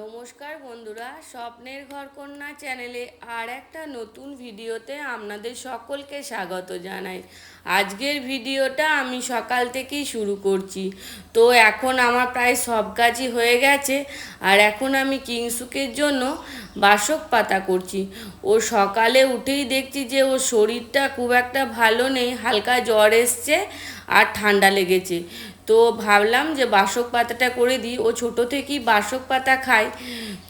নমস্কার বন্ধুরা, স্বপ্নের ঘর কন্যা চ্যানেলে আর একটা নতুন ভিডিওতে আপনাদের সকলকে স্বাগত জানাই। আজকের ভিডিওটা আমি সকাল থেকেই শুরু করছি। তো এখন আমার প্রায় সব কাজই হয়ে গেছে আর এখন আমি কিংসুকের জন্য বাসক পাতা করছি। ও সকালে উঠেই দেখছি যে ওর শরীরটা খুব একটা ভালো নেই, হালকা জ্বর এসছে আর ঠান্ডা লেগেছে। তো ভাবলাম যে বাসক পাতাটা করে দিই। ও ছোটো থেকেই বাসক পাতা খায়।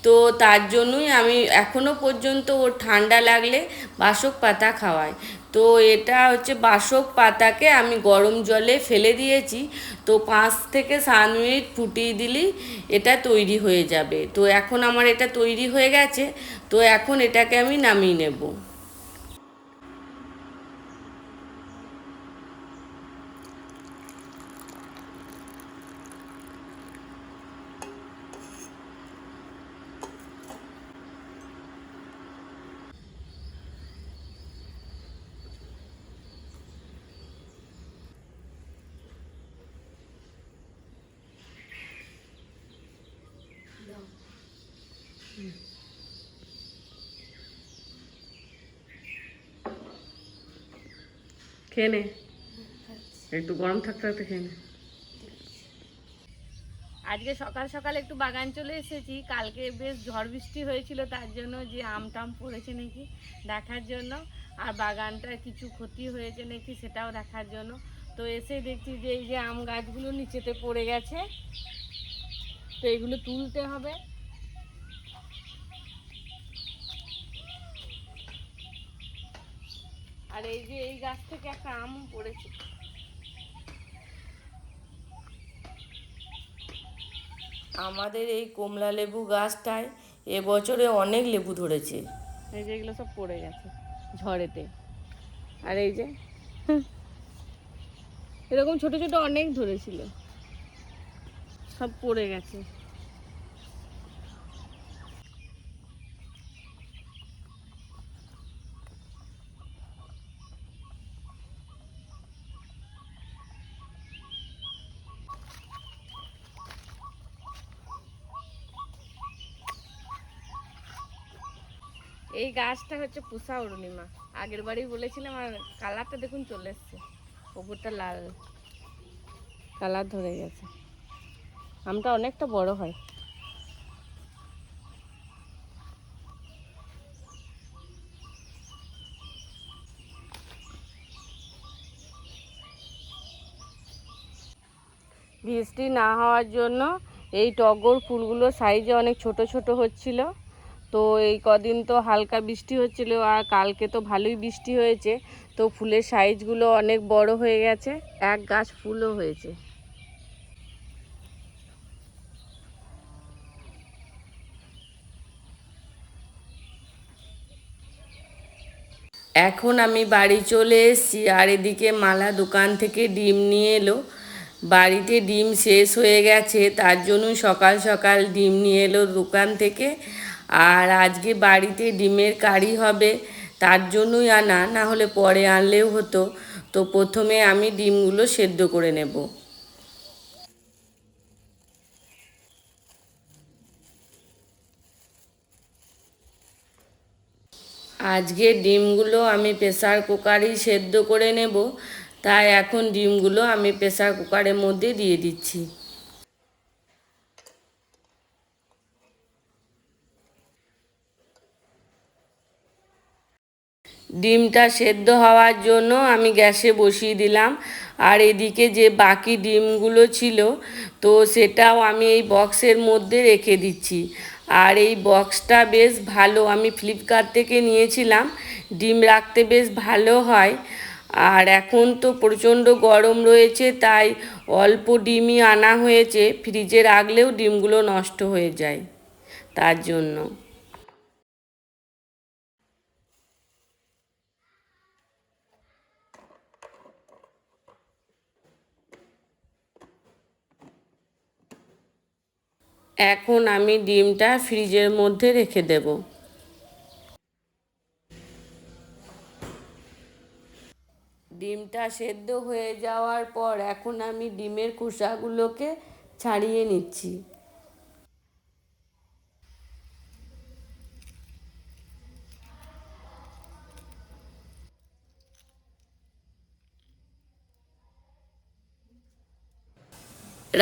তো তার জন্যই আমি এখনও পর্যন্ত ওর ঠান্ডা লাগলে বাসক পাতা খাওয়াই। তো এটা হচ্ছে বাসক পাতাকে আমি গরম জলে ফেলে দিয়েছি। তো পাঁচ থেকে সাত মিনিট ফুটিয়ে দিলেই এটা তৈরি হয়ে যাবে। তো এখন আমার এটা তৈরি হয়ে গেছে। তো এখন এটাকে আমি নামিয়ে নেব। খেয়ে নে। একটু গরম থাকতে থাকতে খেয়ে নে। আজকে সকাল সকাল একটু বাগান চলে এসেছি। কালকে বেশ ঝড় বৃষ্টি হয়েছিল, তার জন্য যে আম টাম পড়েছে নাকি দেখার জন্য। আর বাগানটা কিছু ক্ষতি হয়েছে নাকি সেটাও দেখার জন্য। তো এসে দেখছি যে এই যে আম গাছগুলো নিচেতে পড়ে গেছে। তো এগুলো তুলতে হবে। আর এই যে এই গাছ থেকে একটা আম পড়েছে। আমাদের এই কমলা লেবু গাছটায় এবছরে অনেক লেবু ধরেছে। এই যে এগুলো সব পড়ে গেছে ঝড়েতে। আর এই যে এরকম ছোট ছোট অনেক ধরেছিল। সব পড়ে গেছে। এই গাছটা হচ্ছে পুষা অরুণিমা। আগের বাড়ি বলেছিলাম আর কালারটা দেখুন চলে এসছে। ওপরটা লাল। কালার ধরে গেছে। আমটা অনেকটা বড় হয়। বৃষ্টি না হওয়ার জন্য এই টগর ফুলগুলো সাইজে অনেক ছোট ছোট হচ্ছিল। তো এই কদিন তো হালকা বৃষ্টি হচ্ছিল আর কালকে তো ভালোই বৃষ্টি হয়েছে। তো ফুলের সাইজগুলো অনেক বড় হয়ে গেছে, এক গাছ ফুলও হয়েছে। এখন আমি বাড়ি চলে এসেছি আর এদিকে মালা দোকান থেকে ডিম নিয়ে এলো। বাড়িতে ডিম শেষ হয়ে গেছে, তার জন্য সকাল সকাল ডিম নিয়ে এলো দোকান থেকে। আর আজকে বাড়িতে ডিমের কারি হবে, তার জন্যই আনা না হলে পরে আনলেও হতো। তো প্রথমে আমি ডিমগুলো সেদ্ধ করে নেব। আজকে ডিমগুলো আমি প্রেসার কুকারেই সেদ্ধ করে নেব। তাই এখন ডিমগুলো আমি প্রেসার কুকারের মধ্যে দিয়ে দিচ্ছি। ডিমটা সেদ্ধ হওয়ার জন্য আমি গ্যাসে বসিয়ে দিলাম। আর এদিকে যে বাকি ডিমগুলো ছিল, তো সেটাও আমি এই বক্সের মধ্যে রেখে দিচ্ছি। আর এই বক্সটা বেশ ভালো, আমি ফ্লিপকার্ট থেকে নিয়েছিলাম। ডিম রাখতে বেশ ভালো হয়। আর এখন তো প্রচণ্ড গরম রয়েছে, তাই অল্প ডিমই আনা হয়েছে। ফ্রিজে রাখলেও ডিমগুলো নষ্ট হয়ে যায়, তার জন্য। এখন আমি ডিমটা ফ্রিজের মধ্যে রেখে দেব। ডিমটা সেদ্ধ হয়ে যাওয়ার পর এখন আমি ডিমের খোসাগুলোকে ছাড়িয়ে নিচ্ছি।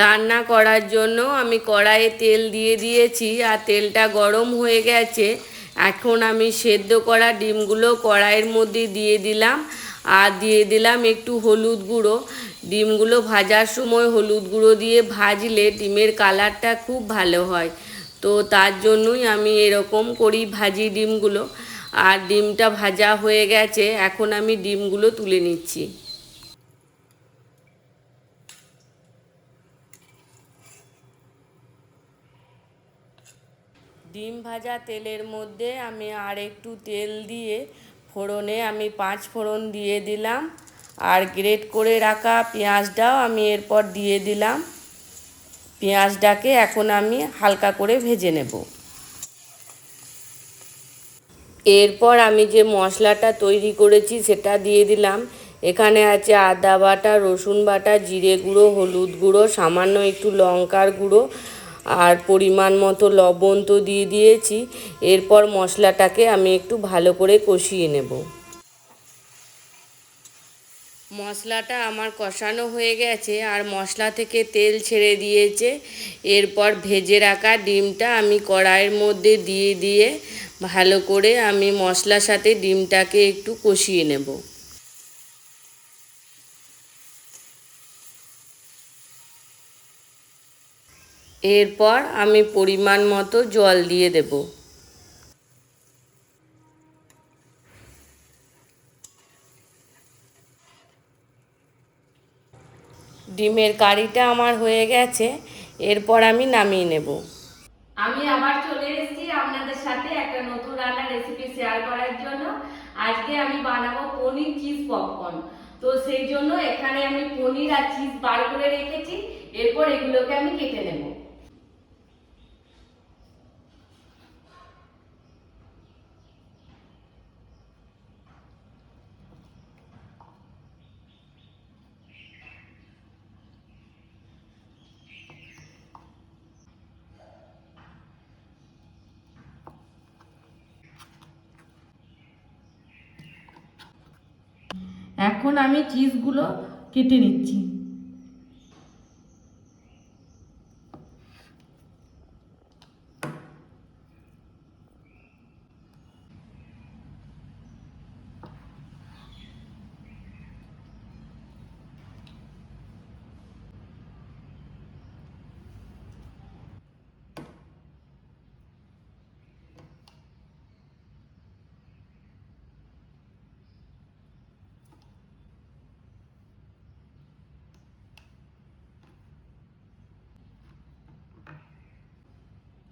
রান্না করার জন্য আমি কড়াইয়ে তেল দিয়ে দিয়েছি আর তেলটা গরম হয়ে গেছে। এখন আমি সেদ্ধ করা ডিমগুলো কড়াইয়ের মধ্যে দিয়ে দিলাম আর দিয়ে দিলাম একটু হলুদ গুঁড়ো। ডিমগুলো ভাজার সময় হলুদ গুঁড়ো দিয়ে ভাজলে ডিমের কালারটা খুব ভালো হয়। তো তার জন্যই আমি এরকম করি ভাজি ডিমগুলো। আর ডিমটা ভাজা হয়ে গেছে, এখন আমি ডিমগুলো তুলে নিচ্ছি। ডিম ভাজা তেলের মধ্যে আমি আর একটু তেল দিয়ে ফোড়নে আমি পাঁচ ফোড়ন দিয়ে দিলাম। আর গ্রেট করে রাখা পেঁয়াজটাও আমি এরপর দিয়ে দিলাম। পেঁয়াজটাকে এখন আমি হালকা করে ভেজে নেব। এরপর আমি যে মশলাটা তৈরি করেছি সেটা দিয়ে দিলাম। এখানে আছে আদা বাটা, রসুন বাটা, জিরে গুঁড়ো, হলুদ গুঁড়ো, সামান্য একটু লঙ্কার গুঁড়ো আর পরিমাণ মতো লবণ তো দিয়ে দিয়েছি। এরপর মশলাটাকে আমি একটু ভালো করে কষিয়ে নেব। মশলাটা আমার কষানো হয়ে গেছে আর মশলা থেকে তেল ছেড়ে দিয়েছে। এরপর ভেজে রাখা ডিমটা আমি কড়াইয়ের মধ্যে দিয়ে দিয়ে ভালো করে আমি মশলার সাথে ডিমটাকে একটু কষিয়ে নেব। এরপর আমি পরিমাণ মতো জল দিয়ে দেব। ডিমের কারিটা আমার হয়ে গেছে, এরপর আমি নামিয়ে নেব। আমি আবার চলে এসেছি আপনাদের সাথে একটা নতুন রান্নার রেসিপি শেয়ার করার জন্য। আজকে আমি বানাবো পনির চিজ পপকর্ন তো সেই জন্য এখানে আমি পনির আর চিজ বার করে রেখেছি, এরপর এগুলোকে আমি কেটে নেব। এখন আমি চিজগুলো কেটে নিচ্ছি।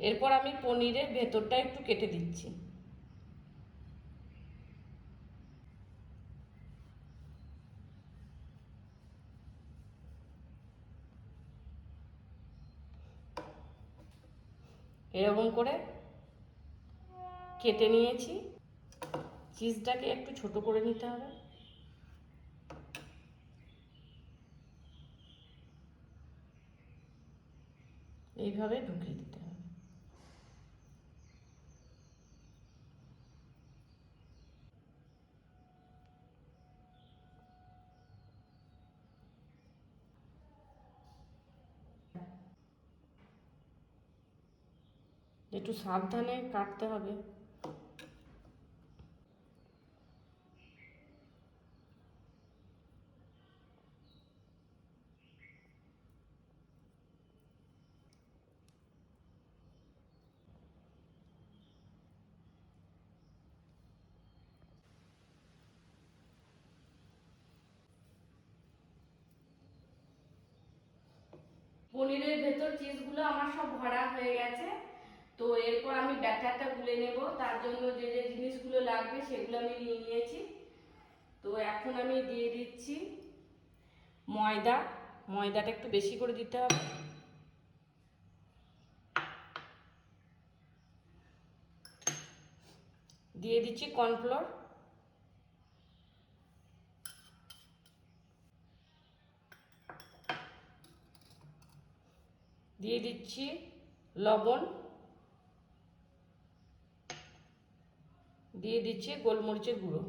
এরপর আমি পনিরের ভেতরটা একটু কেটে দিচ্ছি। এরকম করে কেটে নিয়েছি। চিজটাকে একটু ছোট করে নিতে হবে। এইভাবে ঢুকিয়ে দিতে হবে একটু সাবধানে কাটতে হবে। পনিরের ভেতর চিজগুলো আমার সব ভরা হয়ে গেছে। তো এরপর আমি ব্যাটারটা গুলে নেব। তার জন্য যে যে জিনিসগুলো লাগবে সেগুলো আমি নিয়ে নিয়েছি। তো এখন আমি দিয়ে দিচ্ছি ময়দা। ময়দাটা একটু বেশি করে দিতে হবে। দিয়ে দিচ্ছি কর্নফ্লোর। দিয়ে দিচ্ছি লবণ। দিয়ে দিচ্ছি গোলমরিচের গুঁড়ো।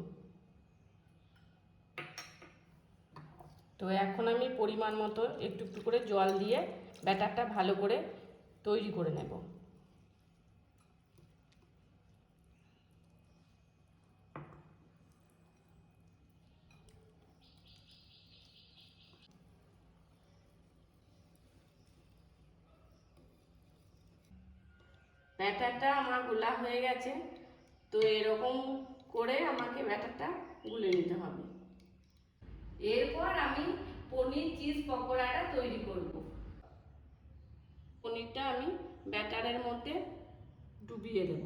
তো এখন আমি পরিমাণ মতো একটু একটু করে জল দিয়ে ব্যাটারটা ভালো করে তৈরি করে নেব। ব্যাটারটা আমার গোলা হয়ে গেছে। তো এরকম করে আমাকে ব্যাটারটা গুলে নিতে হবে। এরপর আমি পনির চিজ পকোড়াটা তৈরি করব। পনিরটা আমি ব্যাটারের মধ্যে ডুবিয়ে দেব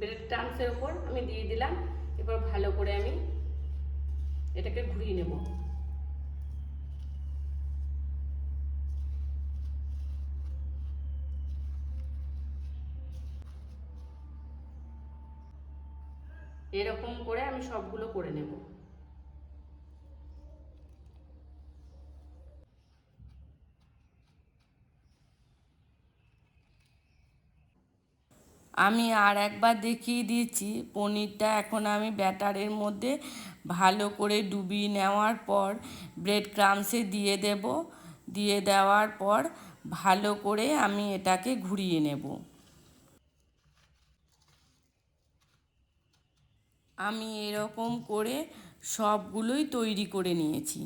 ব্রেড ক্রামসের ওপর আমি দিয়ে দিলাম। এবার ভালো করে আমি এটাকে ঘুরিয়ে নেব। এরকম করে আমি সবগুলো করে নেব। আমি আর একবার দেখিয়ে দিয়েছি। পনিরটা এখন আমি ব্যাটারের মধ্যে ভালো করে ডুবিয়ে নেওয়ার পর ব্রেড ক্রামসে দিয়ে দেব। দিয়ে দেওয়ার পর ভালো করে আমি এটাকে ঘুরিয়ে নেব। আমি এরকম করে সবগুলোই তৈরি করে নিয়েছি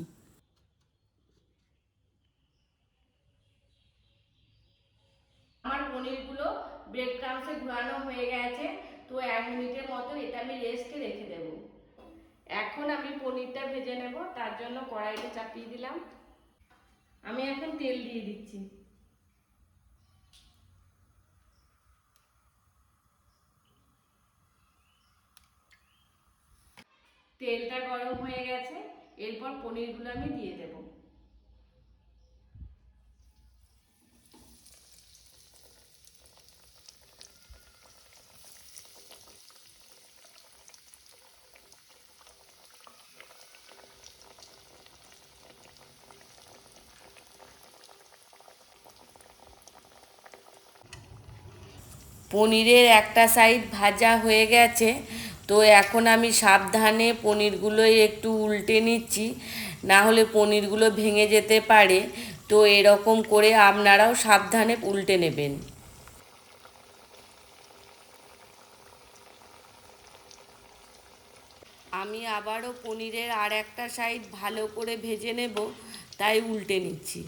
আমার পনিরগুলো ব্রেড ক্রামসে ঘোরানো হয়ে গেছে, তো এক মিনিটের মতো এটা আমি রেস্টে রেখে দেব। এখন আমি পনিরটা ভেজে নেব, তার জন্য কড়াইতে চাপিয়ে দিলাম। আমি এখন তেল দিয়ে দিচ্ছি। তেলটা গরম হয়ে গেছে, এরপর পনিরগুলো আমি দিয়ে দেবো। পনিরের একটা সাইড ভাজা হয়ে গেছে। তো এখন আমি সাবধানে পনিরগুলো একটু উল্টে নিচ্ছি, না হলে পনিরগুলো ভেঙে যেতে পারে। তো এরকম করে আপনারাও সাবধানে উল্টে নেবেন। আমি আবারও পনিরের আর একটা সাইড ভালো করে ভেজে নেব, তাই উল্টে নিচ্ছি।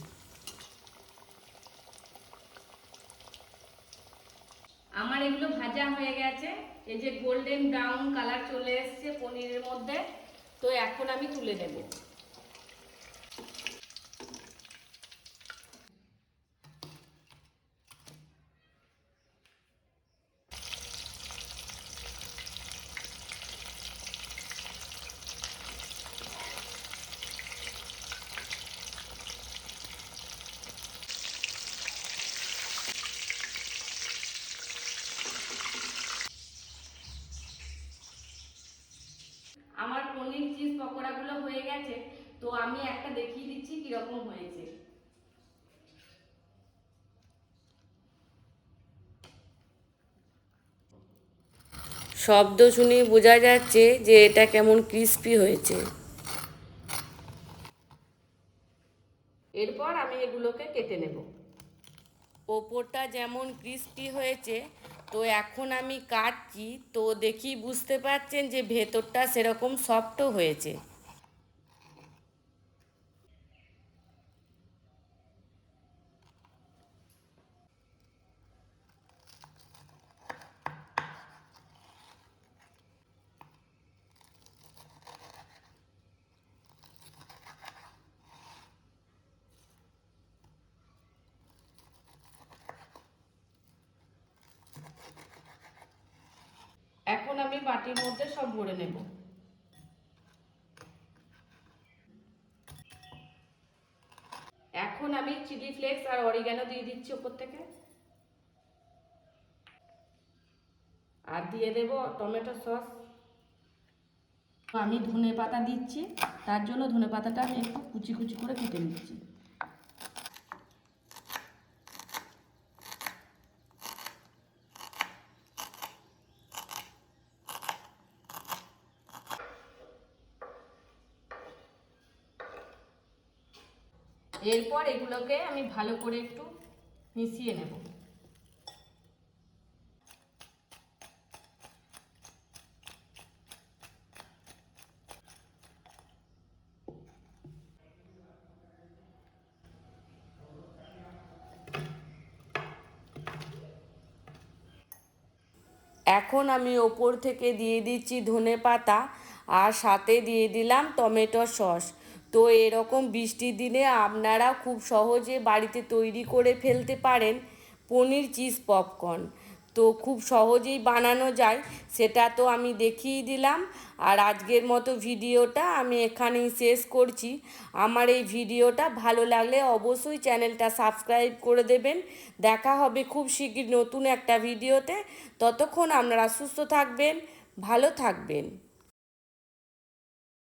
আমার এগুলো ভাজা হয়ে গেছে। এই যে গোল্ডেন ব্রাউন কালার চলে এসছে পনিরের মধ্যে। তো এখন আমি তুলে নেব আমার পনির পকোড়াগুলো হয়ে গেছে তো আমি একটা দেখিয়ে দিচ্ছি কীরকম হয়েছে। শব্দ শুনে বোঝা যাচ্ছে যে এটা কেমন ক্রিস্পি হয়েছে। এরপর আমি এগুলোকে কেটে নেব। ওপরটা যেমন ক্রিস্পি হয়েছে তো এখন আমি কাটছি তো দেখি বুঝতে পারছেন যে ভেতরটা সেরকম সফটও হয়েছে এখন আমি বাটির মধ্যে সব ভরে নেব। এখন আমি চিলি ফ্লেক্স আর অরিগ্যানো দিয়ে দিচ্ছি ওপর থেকে। আর দিয়ে দেব টমেটো সস। আমি ধনে পাতা দিচ্ছি, তার জন্য ধনে পাতাটা আমি একটু কুচি কুচি করে কেটে নিচ্ছি। এরপর এগুলোকে আমি ভালো করে একটু মিশিয়ে নেব। এখন আমি ওপর থেকে দিয়ে দিচ্ছি ধনে পাতা, আর সাথে দিয়ে দিলাম টমেটো সস। তো এরকম বৃষ্টির দিনে আপনারা খুব সহজে বাড়িতে তৈরি করে ফেলতে পারেন পনির চিজ পপকর্ন। তো খুব সহজেই বানানো যায়, সেটা তো আমি দেখিয়ে দিলাম। আর আজকের মতো ভিডিওটা আমি এখানেই শেষ করছি। আমার এই ভিডিওটা ভালো লাগলে অবশ্যই চ্যানেলটা সাবস্ক্রাইব করে দেবেন। দেখা হবে খুব শীঘ্র নতুন একটা ভিডিওতে। ততক্ষণ আপনারা সুস্থ থাকবেন, ভালো থাকবেন।